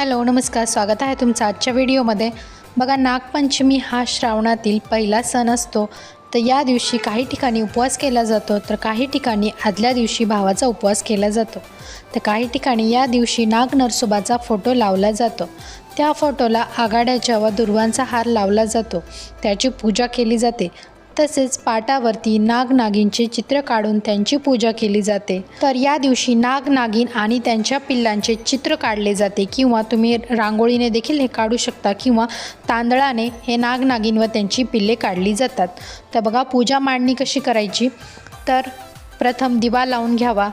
Hello नमस्कार स्वागत आहे तुमचं आजच्या व्हिडिओमध्ये. बघा नागपंचमी हा श्रावणातील पहिला सण असतो. तर या दिवशी काही ठिकाणी उपवास केला जातो तर काही ठिकाणी आदल्या दिवशी भावाचा उपवास केला जातो. तर काही ठिकाणी या दिवशी नाग नरसोबाचा फोटो लावला जातो. त्या फोटोला आघाड्याच्या व दुर्वांचा हार लावला जातो. त्याची पूजा केली जाते. तसेच पाटावरती नागनागिनचे चित्र काढून त्यांची पूजा केली जाते. तर या दिवशी नागनागिन आणि त्यांच्या पिल्लांचे चित्र काढले जाते किंवा तुम्ही रांगोळीने देखील हे काढू शकता किंवा तांदळाने हे नागनागिन व त्यांची पिल्ले काढली जातात. तर बघा पूजा मांडणी कशी करायची? तर प्रथम दिवा लावून घ्यावा.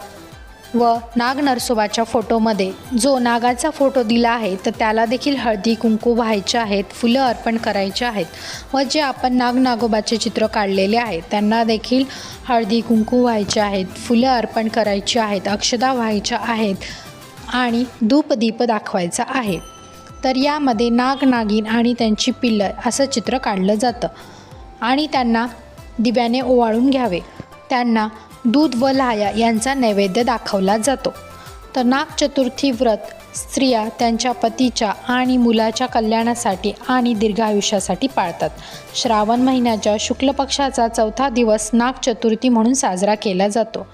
व नाग नरसोबाच्या फोटोमध्ये. जो नागाचा फोटो दिला आहे तर त्याला देखील हळदी कुंकू व्हायचे आहेत फुलं अर्पण करायचे आहेत व जे आपण नाग नागोबाचे चित्र काढलेले आहे त्यांना देखील हळदी कुंकू व्हायचे आहेत फुलं अर्पण करायची आहेत अक्षदा व्हायच्या आहेत आणि धूपदीप दाखवायचा आहे. तर यामध्ये नाग नागिन आणि त्यांची पिल्लं असं चित्र काढलं जातं आणि त्यांना दिव्याने ओवाळून घ्यावे. त्यांना दूध व लाया यांचा नैवेद्य दाखवला जातो. तर नाग चतुर्थी व्रत स्त्रिया त्यांच्या पतीच्या आणि मुलाच्या कल्याणासाठी आणि दीर्घायुष्यासाठी पाळतात. श्रावण महिन्याच्या शुक्ल पक्षाचा चौथा दिवस नाग चतुर्थी म्हणून साजरा केला जातो.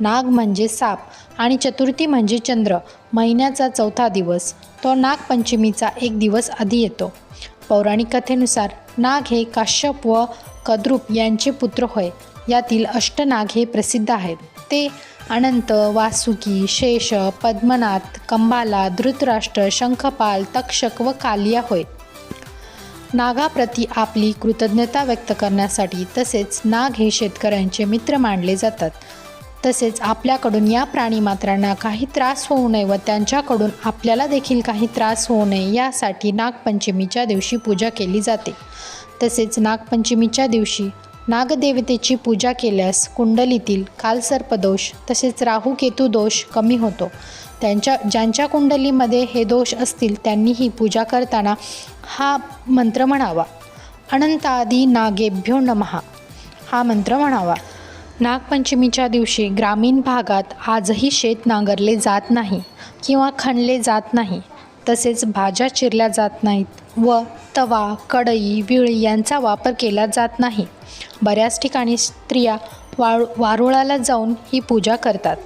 नाग म्हणजे साप आणि चतुर्थी म्हणजे चंद्र. महिन्याचा चौथा दिवस तो नागपंचमीचा एक दिवस आधी येतो. पौराणिक कथेनुसार नाग हे काश्यप व कद्रुप यांचे पुत्र होय. यातील अष्टनाग हे प्रसिद्ध आहेत. ते अनंत वासुकी शेष पद्मनाथ कंबाला धृतराष्ट्र शंखपाल तक्षक व कालिया होय. नागाप्रती आपली कृतज्ञता व्यक्त करण्यासाठी तसेच नाग हे शेतकऱ्यांचे मित्र मानले जातात. तसेच आपल्याकडून या प्राणीमात्रांना काही त्रास होऊ नये व त्यांच्याकडून आपल्याला देखील काही त्रास होऊ नये यासाठी नागपंचमीच्या दिवशी पूजा केली जाते. तसेच नागपंचमीच्या दिवशी नागदेवतेची पूजा केल्यास कुंडलीतील कालसर्पदोष तसेच राहू केतू दोष कमी होतो. त्यांच्या ज्यांच्या कुंडलीमध्ये हे दोष असतील त्यांनी ही पूजा करताना हा मंत्र म्हणावा. अनंतादी नागेभ्यो नमः. हा मंत्र म्हणावा. नागपंचमीच्या दिवशी ग्रामीण भागात आजही शेत नांगरले जात नाही किंवा खणले जात नाही. तसेच भाज्या चिरल्या जात नाहीत व तवा कढई विळी यांचा वापर केला जात नाही. बऱ्याच ठिकाणी स्त्रिया वाळ वारुळाला जाऊन ही पूजा करतात.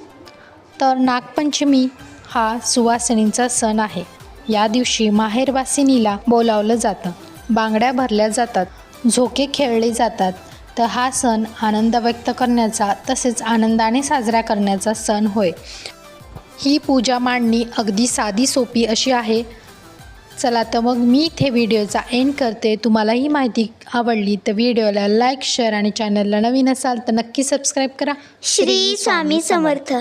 तर नागपंचमी हा सुवासिनींचा सण आहे. या दिवशी माहेरवासिनीला बोलावलं जातं. बांगड्या भरल्या जातात झोके खेळले जातात. तर हा सण आनंद व्यक्त करण्याचा तसेच आनंदाने साजरा करण्याचा सण होय. ही पूजा मांडणी अगदी साधी सोपी अशी आहे. चला तर मग मी इथे व्हिडिओचा एंड करते. तुम्हाला ही माहिती आवडली तर व्हिडिओला लाईक शेअर आणि चॅनलला नवीन असाल तर नक्की सबस्क्राईब करा. श्री स्वामी समर्थ.